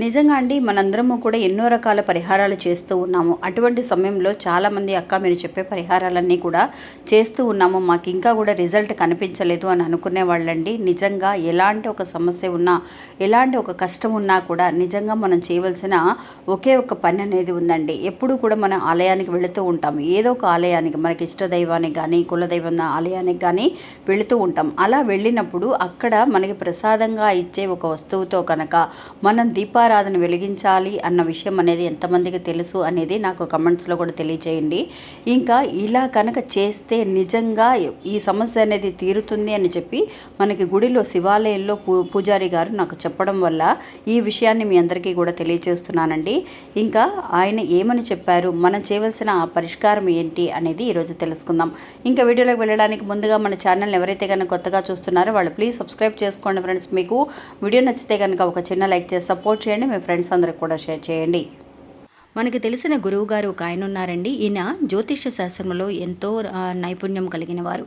నిజంగా అండి మనందరము కూడా ఎన్నో రకాల పరిహారాలు చేస్తూ ఉన్నాము. అటువంటి సమయంలో చాలామంది అక్క మీరు చెప్పే పరిహారాలన్నీ కూడా చేస్తూ ఉన్నాము. మాకు ఇంకా కూడా రిజల్ట్ కనిపించలేదు అని అనుకునే వాళ్ళండి. నిజంగా ఎలాంటి ఒక సమస్య ఉన్నా ఎలాంటి ఒక కష్టం ఉన్నా కూడా నిజంగా మనం చేయవలసిన ఒకే ఒక పని అనేది ఉందండి. ఎప్పుడు కూడా మనం ఆలయానికి వెళుతూ ఉంటాము. ఏదో ఒక ఆలయానికి మనకి ఇష్ట దైవానికి కానీ కులదైవం ఆలయానికి కానీ వెళుతూ ఉంటాం. అలా వెళ్ళినప్పుడు అక్కడ మనకి ప్రసాదంగా ఇచ్చే ఒక వస్తువుతో కనుక మనం దీపా దీపారాధన వెలిగించాలి అన్న విషయం అనేది ఎంతమందికి తెలుసు అనేది నాకు కమెంట్స్లో కూడా తెలియచేయండి. ఇంకా ఇలా కనుక చేస్తే నిజంగా ఈ సమస్య అనేది తీరుతుంది అని చెప్పి మనకి గుడిలో శివాలయంలో పూ పూజారి గారు నాకు చెప్పడం వల్ల ఈ విషయాన్ని మీ అందరికీ కూడా తెలియచేస్తున్నానండి. ఇంకా ఆయన ఏమని చెప్పారు? మనం చేయవలసిన ఆ పరిష్కారం ఏంటి అనేది ఈరోజు తెలుసుకుందాం. ఇంకా వీడియోలోకి వెళ్ళడానికి ముందుగా మన ఛానల్ ఎవరైతే కనుక కొత్తగా చూస్తున్నారో వాళ్ళు ప్లీజ్ సబ్స్క్రైబ్ చేసుకోండి ఫ్రెండ్స్. మీకు వీడియో నచ్చితే కనుక ఒక చిన్న లైక్ చేసి సపోర్ట్ చేయండి. మీ ఫ్రెండ్స్ అందరికి కూడా షేర్ చేయండి. మనకి తెలిసిన గురువు గారు ఒక ఆయన ఉన్నారండి. ఈయన జ్యోతిష శాస్త్రంలో ఎంతో నైపుణ్యం కలిగిన వారు.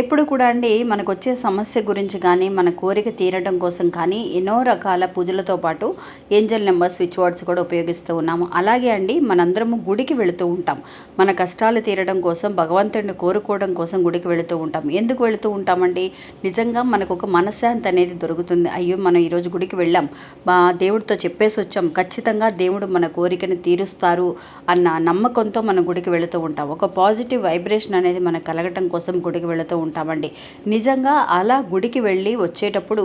ఎప్పుడు కూడా అండి మనకు వచ్చే సమస్య గురించి కానీ మన కోరిక తీరడం కోసం కానీ ఎన్నో రకాల పూజలతో పాటు ఏంజల్ నెంబర్ స్విచ్ వర్డ్స్ కూడా ఉపయోగిస్తూ ఉన్నాము. అలాగే అండి మనందరము గుడికి వెళుతూ ఉంటాం. మన కష్టాలు తీరడం కోసం భగవంతుడిని కోరుకోవడం కోసం గుడికి వెళుతూ ఉంటాం. ఎందుకు వెళుతూ ఉంటామండి? నిజంగా మనకు ఒక మనశ్శాంతి అనేది దొరుకుతుంది. అయ్యో మనం ఈరోజు గుడికి వెళ్ళాం. మా దేవుడితో చెప్పేసి వచ్చాం. ఖచ్చితంగా దేవుడు మన కోరికను తీరుస్తారు అన్న నమ్మకంతో మనం గుడికి వెళుతూ ఉంటాం. ఒక పాజిటివ్ వైబ్రేషన్ అనేది మనకు కలగటం కోసం గుడికి వెళుతూ ఉంటామండి. నిజంగా అలా గుడికి వెళ్ళి వచ్చేటప్పుడు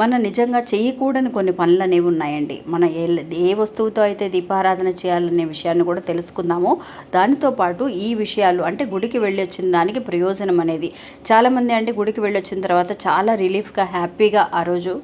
మన నిజంగా చేయకూడని కొన్ని పనులు అనేవి ఉన్నాయండి. మన ఏ ఏ వస్తువుతో అయితే దీపారాధన చేయాలనే విషయాన్ని కూడా తెలుసుకుందాము. దానితో పాటు ఈ విషయాలు అంటే గుడికి వెళ్ళి వచ్చిన దానికి ప్రయోజనం అనేది. చాలామంది అంటే గుడికి వెళ్ళి వచ్చిన తర్వాత చాలా రిలీఫ్గా హ్యాపీగా ఆ రోజు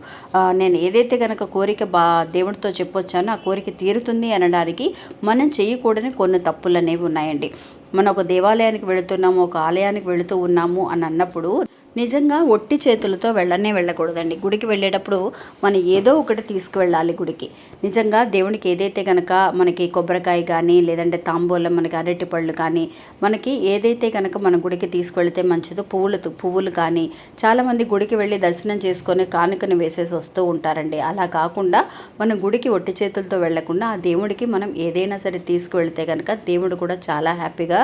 నేను ఏదైతే కనుక కోరిక బా దేవుడితో చెప్పొచ్చానో ఆ కోరిక తీరుతుంది అనడానికి మనం చేయకూడని కొన్ని తప్పులు అనేవి ఉన్నాయండి. మనం ఒక దేవాలయానికి వెళుతున్నాము ఒక ఆలయానికి వెళుతూ ఉన్నాము అని అన్నప్పుడు నిజంగా ఒట్టి చేతులతో వెళ్ళనే వెళ్ళకూడదండి. గుడికి వెళ్ళేటప్పుడు మనం ఏదో ఒకటి తీసుకువెళ్ళాలి గుడికి. నిజంగా దేవునికి ఏదైతే కనుక మనకి కొబ్బరికాయ కానీ లేదంటే తాంబూలం మనకి అరటి పళ్ళు కానీ మనకి ఏదైతే కనుక మన గుడికి తీసుకువెళితే మంచిదో. పువ్వులతో పువ్వులు కానీ చాలామంది గుడికి వెళ్ళి దర్శనం చేసుకొని కానుకని వేసేసి వస్తూ ఉంటారండి. అలా కాకుండా మనం గుడికి ఒట్టి చేతులతో వెళ్ళకుండా ఆ దేవుడికి మనం ఏదైనా సరే తీసుకువెళితే కనుక దేవుడు కూడా చాలా హ్యాపీగా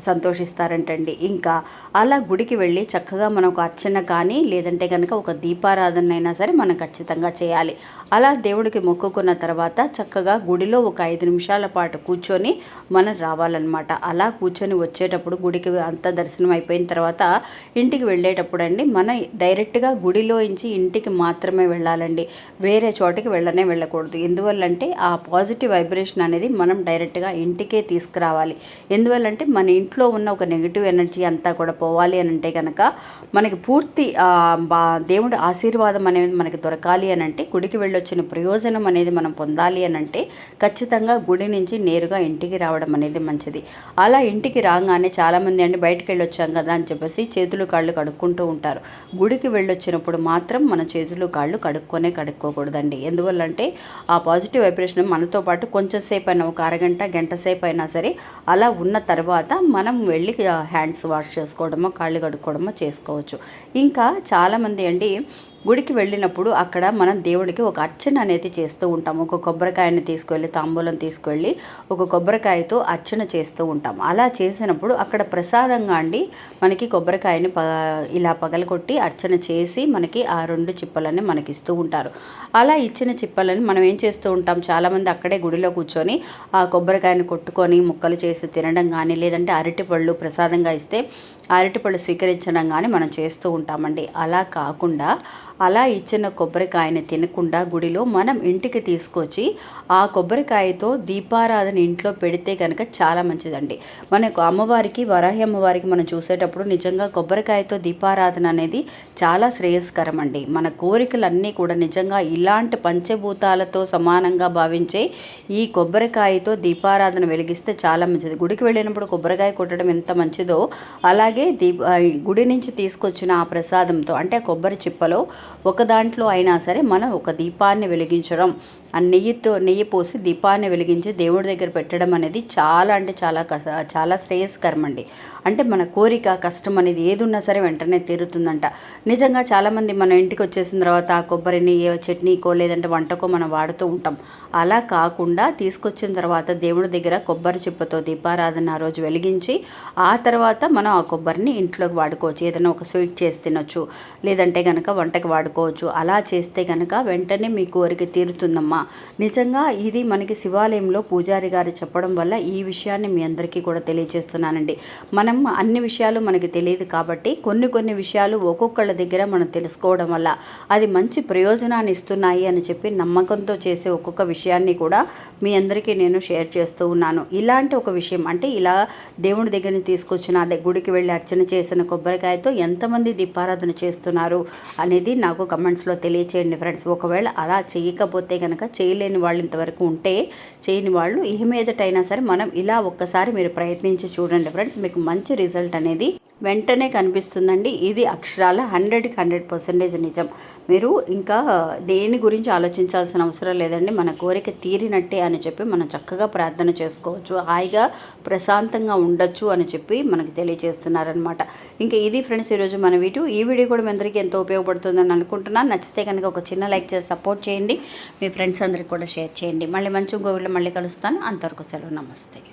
సంతోషిస్తారంటండి. ఇంకా అలా గుడికి వెళ్ళి చక్కగా మనం ఒక అర్చన కానీ లేదంటే కనుక ఒక దీపారాధన అయినా సరే మనం ఖచ్చితంగా చేయాలి. అలా దేవుడికి మొక్కుకున్న తర్వాత చక్కగా గుడిలో ఒక ఐదు నిమిషాల పాటు కూర్చొని మనం రావాలన్నమాట. అలా కూర్చొని వచ్చేటప్పుడు గుడికి అంతా దర్శనం అయిపోయిన తర్వాత ఇంటికి వెళ్ళేటప్పుడు అండి మనం డైరెక్ట్గా గుడిలో నుంచి ఇంటికి మాత్రమే వెళ్ళాలండి. వేరే చోటకి వెళ్ళనే వెళ్ళకూడదు. ఎందువల్లంటే ఆ పాజిటివ్ వైబ్రేషన్ అనేది మనం డైరెక్ట్గా ఇంటికే తీసుకురావాలి. ఎందువల్లంటే మన ఇంట్లో ఉన్న ఒక నెగిటివ్ ఎనర్జీ అంతా కూడా పోవాలి అని అంటే కనుక మనకి పూర్తి బా దేవుడి ఆశీర్వాదం అనేది మనకి దొరకాలి అని అంటే గుడికి వెళ్ళొచ్చిన ప్రయోజనం అనేది మనం పొందాలి అని అంటే ఖచ్చితంగా గుడి నుంచి నేరుగా ఇంటికి రావడం అనేది మంచిది. అలా ఇంటికి రాగానే చాలామంది అండి బయటికి వెళ్ళొచ్చాం కదా అని చెప్పేసి చేతులు కాళ్ళు కడుక్కుంటూ ఉంటారు. గుడికి వెళ్ళొచ్చినప్పుడు మాత్రం మన చేతులు కాళ్ళు కడుక్కొనే కడుక్కోకూడదండి. ఎందువల్లంటే ఆ పాజిటివ్ వైబ్రేషన్ మనతో పాటు కొంచెం సేపు అయినా ఒక అరగంట గంట సేపు అయినా సరే అలా ఉన్న తర్వాత మనం వెళ్ళి హ్యాండ్స్ వాష్ చేసుకోవడమో కాళ్ళు కడుక్కోవడమో చేసుకోవచ్చు. ఇంకా చాలామంది అండి గుడికి వెళ్ళినప్పుడు అక్కడ మనం దేవుడికి ఒక అర్చన అనేది చేస్తూ ఉంటాం. ఒక కొబ్బరికాయని తీసుకువెళ్ళి తాంబూలం తీసుకువెళ్ళి ఒక కొబ్బరికాయతో అర్చన చేస్తూ ఉంటాం. అలా చేసినప్పుడు అక్కడ ప్రసాదంగా అండి మనకి కొబ్బరికాయని ప ఇలా పగలగొట్టి అర్చన చేసి మనకి ఆ రెండు చిప్పలని మనకి ఇస్తూ ఉంటారు. అలా ఇచ్చిన చిప్పలని మనం ఏం చేస్తూ ఉంటాం? చాలామంది అక్కడే గుడిలో కూర్చొని ఆ కొబ్బరికాయని కొట్టుకొని ముక్కలు చేసి తినడం కానీ లేదంటే అరటి పళ్ళు ప్రసాదంగా ఇస్తే అరటిపళ్ళు స్వీకరించడం కానీ మనం చేస్తూ ఉంటామండి. అలా కాకుండా అలా ఇచ్చిన కొబ్బరికాయని తినకుండా గుడిలో మనం ఇంటికి తీసుకొచ్చి ఆ కొబ్బరికాయతో దీపారాధన ఇంట్లో పెడితే కనుక చాలా మంచిదండి. మనకు అమ్మవారికి వరాహి అమ్మవారికి మనం చూసేటప్పుడు నిజంగా కొబ్బరికాయతో దీపారాధన అనేది చాలా శ్రేయస్కరం అండి మన కోరికలన్నీ కూడా నిజంగా ఇలాంటి పంచభూతాలతో సమానంగా భావించే ఈ కొబ్బరికాయతో దీపారాధన వెలిగిస్తే చాలా మంచిది. గుడికి వెళ్ళినప్పుడు కొబ్బరికాయ కొట్టడం ఎంత మంచిదో అలాగే దీప గుడి నుంచి తీసుకొచ్చిన ఆ ప్రసాదంతో అంటే కొబ్బరి చిప్పలో ఒక దాంట్లో అయినా సరే మనం ఒక దీపాన్ని వెలిగించడం ఆ నెయ్యితో నెయ్యి పోసి దీపాన్ని వెలిగించి దేవుడి దగ్గర పెట్టడం అనేది చాలా అంటే చాలా కష్ట చాలా శ్రేయస్కరం అండి అంటే మన కోరిక కష్టం అనేది ఏది ఉన్నా సరే వెంటనే తీరుతుందంట. నిజంగా చాలామంది మన ఇంటికి వచ్చేసిన తర్వాత ఆ కొబ్బరిని చట్నీకో లేదంటే వంటకో మనం వాడుతూ ఉంటాం. అలా కాకుండా తీసుకొచ్చిన తర్వాత దేవుడి దగ్గర కొబ్బరి చిప్పతో దీపారాధన ఆ రోజు వెలిగించి ఆ తర్వాత మనం ఆ కొబ్బరిని ఇంట్లోకి వాడుకోవచ్చు. ఏదైనా ఒక స్వీట్ చేసి తినొచ్చు. లేదంటే కనుక వంటకి వాడుకోవచ్చు. అలా చేస్తే కనుక వెంటనే మీ కోరిక తీరుతుందమ్మా. నిజంగా ఇది మనకి శివాలయంలో పూజారి గారు చెప్పడం వల్ల ఈ విషయాన్ని మీ అందరికీ కూడా తెలియజేస్తున్నానండి. మనం అన్ని విషయాలు మనకి తెలియదు కాబట్టి కొన్ని కొన్ని విషయాలు ఒక్కొక్కళ్ళ దగ్గర మనం తెలుసుకోవడం వల్ల అది మంచి ప్రయోజనాన్ని ఇస్తున్నాయి అని చెప్పి నమ్మకంతో చేసే ఒక్కొక్క విషయాన్ని కూడా మీ అందరికీ నేను షేర్ చేస్తూ ఉన్నాను. ఇలాంటి ఒక విషయం అంటే ఇలా దేవుడి దగ్గర తీసుకొచ్చిన అదే గుడికి వెళ్ళి అర్చన చేసిన కొబ్బరికాయతో ఎంతమంది దీపారాధన చేస్తున్నారు అనేది నాకు కమెంట్స్లో తెలియచేయండి ఫ్రెండ్స్ ఒకవేళ అలా చేయకపోతే కనుక చేయలేని వాళ్ళు ఇంతవరకు ఉంటే చేయని వాళ్ళు ఈ మీదటైనా సరే మనం ఇలా ఒక్కసారి మీరు ప్రయత్నించి చూడండి ఫ్రెండ్స్. మీకు మంచి రిజల్ట్ అనేది వెంటనే కనిపిస్తుందండి. ఇది అక్షరాల హండ్రెడ్కి హండ్రెడ్ పర్సెంటేజ్ నిజం. మీరు ఇంకా దేని గురించి ఆలోచించాల్సిన అవసరం లేదండి. మన కోరిక తీరినట్టే అని చెప్పి మనం చక్కగా ప్రార్థన చేసుకోవచ్చు. హాయిగా ప్రశాంతంగా ఉండొచ్చు అని చెప్పి మనకు తెలియజేస్తున్నారనమాట ఇంకా ఇది ఫ్రెండ్స్ ఈరోజు మన వీడియో. ఈ వీడియో కూడా మీ అందరికీ ఎంతో ఉపయోగపడుతుందని అనుకుంటున్నాను. నచ్చితే కనుక ఒక చిన్న లైక్ చేసి సపోర్ట్ చేయండి. మీ ఫ్రెండ్స్ అందరికి కూడా షేర్ చేయండి. మళ్ళీ మంచి ఇంకో మళ్ళీ కలుస్తాను. అంతవరకు సెలవు. నమస్తే.